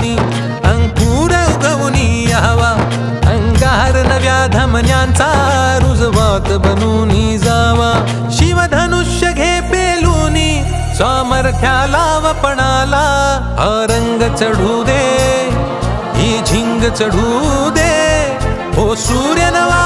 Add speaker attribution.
Speaker 1: थेंबा अंकुर उगवनी यावा अंगार नव्या धमन्यांचा रुजवात बनूनी जावा. शिवधनुष्य घे पेलूनी सामर्थ्याला वपणाला हा रंग चढू दे ही झिंग चढू दे. हो सूर्य नवा